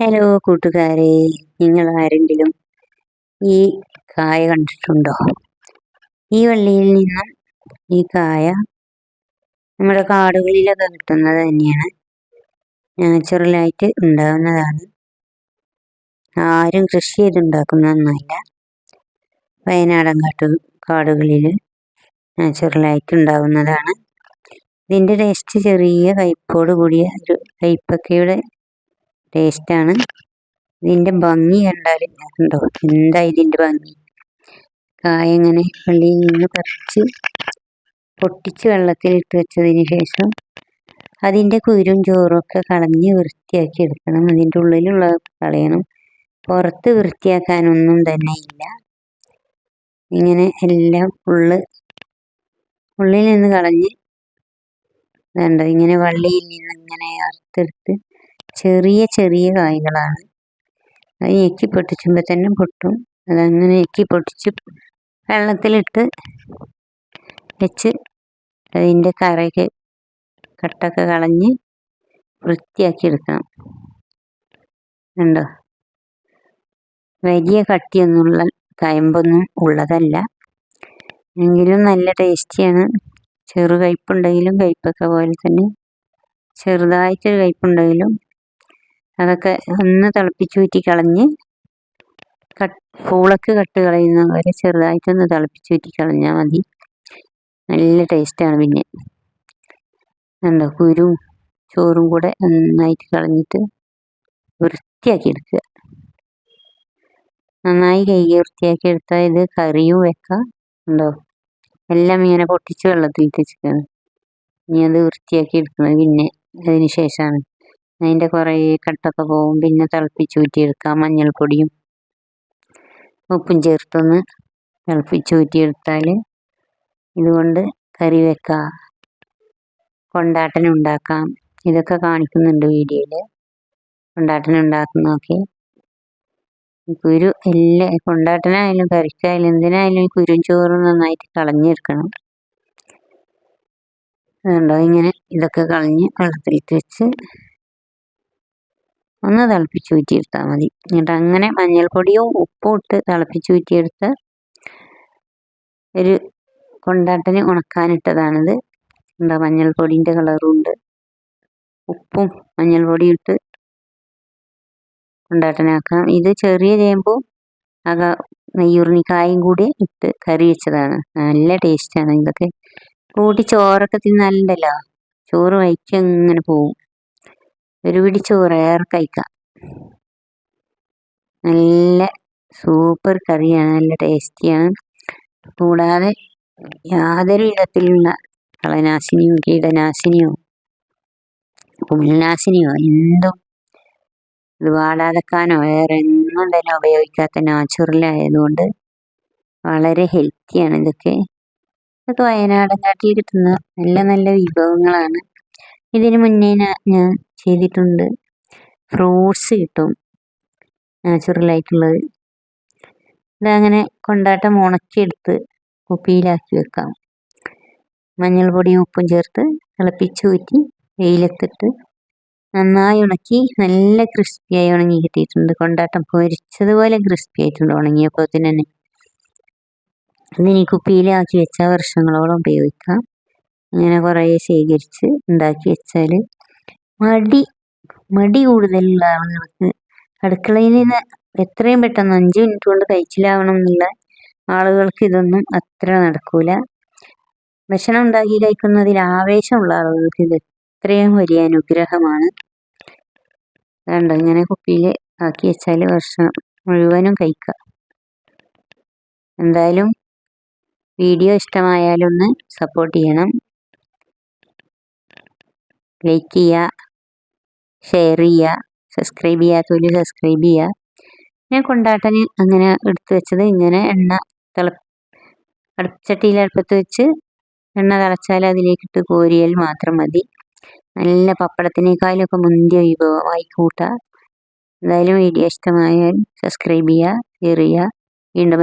Hello കൂട്ടുകാരെ. നിങ്ങൾ ആരെങ്കിലും ഈ കായ കണ്ടിട്ടുണ്ടോ? ഈ വള്ളിയിൽ നിന്നും ഈ കായ നമ്മുടെ കാടുകളിലൊക്കെ കിട്ടുന്നത് തന്നെയാണ്. നാച്ചുറലായിട്ട് ഉണ്ടാകുന്നതാണ് ആരും കൃഷി ചെയ്തുണ്ടാക്കുന്നൊന്നുമില്ല വയനാടൻ കാട്ടു കാടുകളിൽ നാച്ചുറലായിട്ട് ഉണ്ടാകുന്നതാണ് ഇതിന്റെ ടേസ്റ്റ് ചെറിയ കയ്പോട് കൂടിയ ഒരു കയ്പക്കയുടെ ടേസ്റ്റാണ് ഇതിന്റെ ഭംഗി കണ്ടാൽ ഉണ്ടോ എന്താ ഇതിന്റെ ഭംഗി? കായ ഇങ്ങനെ പള്ളിയിൽ നിന്ന് പറിച്ച് പൊട്ടിച്ച് വെള്ളത്തിലിട്ട് വെച്ചതിന് ശേഷം അതിന്റെ കുരും ചോറൊക്കെ കളഞ്ഞ് വൃത്തിയാക്കി എടുക്കണം. അതിന്റെ ഉള്ളിലുള്ള കളയണം. പുറത്ത് വൃത്തിയാക്കാനൊന്നും തന്നെ ഇല്ല. ഇങ്ങനെ എല്ലാം ഉള്ളിൽ ഉള്ളിൽ നിന്ന് കളഞ്ഞ് വേണ്ട ഇങ്ങനെ വള്ളിയിൽ നിന്ന് ഇങ്ങനെ അറുത്തെടുത്ത് ചെറിയ ചെറിയ കായ്കളാണ്. അത് ഞെക്കി പൊട്ടിച്ചുമ്പോൾ തന്നെ പൊട്ടും. അതങ്ങനെ ഞെക്കി പൊട്ടിച്ച് വെള്ളത്തിലിട്ട് വെച്ച് അതിന്റെ കറയൊക്കെ കട്ടൊക്കെ കളഞ്ഞ് വൃത്തിയാക്കി എടുക്കണം. ഉണ്ടോ വലിയ കട്ടിയൊന്നുമുള്ള കയമ്പൊന്നും ഉള്ളതല്ല. എങ്കിലും നല്ല ടേസ്റ്റിയാണ്. ചെറു കയ്പുണ്ടെങ്കിലും കയ്പൊക്കെ പോലെ തന്നെ ചെറുതായിട്ടൊരു കയ്പുണ്ടെങ്കിലും അതൊക്കെ ഒന്ന് തിളപ്പിച്ചൂറ്റി കളഞ്ഞ് കട്ട് പൂളക്ക് കട്ട് കളയുന്ന വരെ ചെറുതായിട്ടൊന്ന് തിളപ്പിച്ചൂറ്റി കളഞ്ഞാൽ മതി. നല്ല ടേസ്റ്റാണ് പിന്നെ. എന്താ കുരും ചോറും കൂടെ നന്നായിട്ട് കളഞ്ഞിട്ട് വൃത്തിയാക്കി എടുക്കുക. നന്നായി കഴുകി വൃത്തിയാക്കി എടുത്താൽ ഇത് കറിയും വെക്കാം. ഉണ്ടോ എല്ലാം ഇങ്ങനെ പൊട്ടിച്ച് വെള്ളത്തിൽ ഇട്ടിരിക്കുകയാണ് ഇനി അത് വൃത്തിയാക്കി എടുക്കുന്നത് പിന്നെ അതിന് ശേഷമാണ്. അതിന്റെ കുറേ കട്ടൊക്കെ പോകും പിന്നെ തിളപ്പിച്ചൂറ്റിയെടുക്കാം മഞ്ഞൾപ്പൊടിയും ഉപ്പും ചേർത്തൊന്ന് തിളപ്പിച്ചൂറ്റിയെടുത്താൽ ഇതുകൊണ്ട് കറി വെക്കാം കൊണ്ടാട്ടൻ ഉണ്ടാക്കാം. ഇതൊക്കെ കാണിക്കുന്നുണ്ട് വീഡിയോയിൽ കൊണ്ടാട്ടൻ ഉണ്ടാക്കുന്നതൊക്കെ. കുരു എല്ലാ കൊണ്ടാട്ടനായാലും കറിക്കായാലും എന്തിനായാലും കുരും ചോറും നന്നായിട്ട് കളഞ്ഞെടുക്കണം. അതുണ്ടോ ഇങ്ങനെ ഇതൊക്കെ കളഞ്ഞ് വെള്ളത്തിലിട്ട് വെച്ച് ഒന്ന് തിളപ്പിച്ച് ഊറ്റിയെടുത്താൽ മതി. എന്നിട്ട് അങ്ങനെ മഞ്ഞൾപ്പൊടിയും ഉപ്പും ഇട്ട് തിളപ്പിച്ച് ഊറ്റിയെടുത്ത് ഒരു കൊണ്ടാട്ടന് ഉണക്കാനിട്ടതാണിത്. എന്താ മഞ്ഞൾപ്പൊടിന്റെ കളറും ഉണ്ട് ഉപ്പും മഞ്ഞൾപ്പൊടിയും ഇട്ട് കൊണ്ടാട്ടനാക്കാം. ഇത് ചെറിയ ചേമ്പും അക നെയ്യുറിനിക്കായും കൂടി ഇട്ട് കറി വെച്ചതാണ്. നല്ല ടേസ്റ്റാണ്. ഇതൊക്കെ കൂട്ടി ചോറൊക്കെ തിന്നാലുണ്ടല്ലോ? ചോറ് വൈക്കങ്ങനെ പോവും ഒരു പിടി ചോറേറെ കഴിക്കാം. നല്ല സൂപ്പർ കറിയാണ് നല്ല ടേസ്റ്റിയാണ് കൂടാതെ യാതൊരു വിധത്തിലുള്ള കളനാശിനിയോ കീടനാശിനിയോ പുൽനാശിനിയോ എന്തും ഇത് വാടാതെക്കാനോ വേറെ ഒന്നും തന്നെ ഉപയോഗിക്കാത്ത നാച്ചുറലായതുകൊണ്ട് വളരെ ഹെൽത്തിയാണ് ഇതൊക്കെ. ഇതൊക്കെ വയനാടൻ കാട്ടിൽ കിട്ടുന്ന നല്ല നല്ല വിഭവങ്ങളാണ്. ഇതിന് മുന്നേ ഞാൻ ചെയ്തിട്ടുണ്ട്. ഫ്രൂട്ട്സ് കിട്ടും. നാച്ചുറലായിട്ടുള്ളത് ഇതങ്ങനെ കൊണ്ടാട്ടം ഉണക്കിയെടുത്ത് കുപ്പിയിലാക്കി വെക്കാം. മഞ്ഞൾപ്പൊടിയും ഉപ്പും ചേർത്ത് തിളപ്പിച്ച് ഊറ്റി വെയിലത്തിട്ട് നന്നായി ഉണക്കി നല്ല ക്രിസ്പിയായി ഉണങ്ങി കിട്ടിയിട്ടുണ്ട്. കൊണ്ടാട്ടം പൊരിച്ചതുപോലെ ക്രിസ്പി ആയിട്ടുണ്ട് ഉണങ്ങിയപ്പോൾ തന്നെ. ഇതിനി കുപ്പിയിലാക്കി വെച്ചാൽ വർഷങ്ങളോളം ഉപയോഗിക്കാം. അങ്ങനെ കുറേ ശേഖരിച്ച് ഉണ്ടാക്കി വെച്ചാൽ മടി മടി കൂടുതലുള്ള ആളുകൾക്ക്. അടുക്കളയിൽ നിന്ന് എത്രയും പെട്ടെന്ന് അഞ്ച് മിനിറ്റ് കൊണ്ട് കഴിച്ചിലാവണം എന്നുള്ള ആളുകൾക്ക് ഇതൊന്നും അത്ര നടക്കൂല. ഭക്ഷണം ഉണ്ടാക്കി കഴിക്കുന്നതിൽ ആവേശമുള്ള ആളുകൾക്ക് ഇത് എത്രയും വലിയ അനുഗ്രഹമാണ്. വേണ്ട ഇങ്ങനെ കുപ്പിയിൽ ആക്കി വെച്ചാൽ വർഷം മുഴുവനും കഴിക്കാം. എന്തായാലും വീഡിയോ ഇഷ്ടമായാലൊന്ന് സപ്പോർട്ട് ചെയ്യണം. ലൈക്ക് ചെയ്യുക. ഷെയർ ചെയ്യുക സബ്സ്ക്രൈബ് ചെയ്യാത്തവർ സബ്സ്ക്രൈബ് ചെയ്യുക ഞാൻ കൊണ്ടാട്ടന് അങ്ങനെ എടുത്തു വെച്ചത് ഇങ്ങനെ എണ്ണ തിള അടുപ്പച്ചട്ടിയിൽ അടുപ്പത്ത് വെച്ച് എണ്ണ തിളച്ചാൽ അതിലേക്കിട്ട് കോരിയാൽ മാത്രം മതി. നല്ല പപ്പടത്തിനേക്കാളൊക്കെ മുന്തിയ വിഭവമായി കൂട്ടുക എന്തായാലും വീഡിയോ ഇഷ്ടമായാൽ സബ്സ്ക്രൈബ് ചെയ്യുക ഷെയർ ചെയ്യുക. വീണ്ടും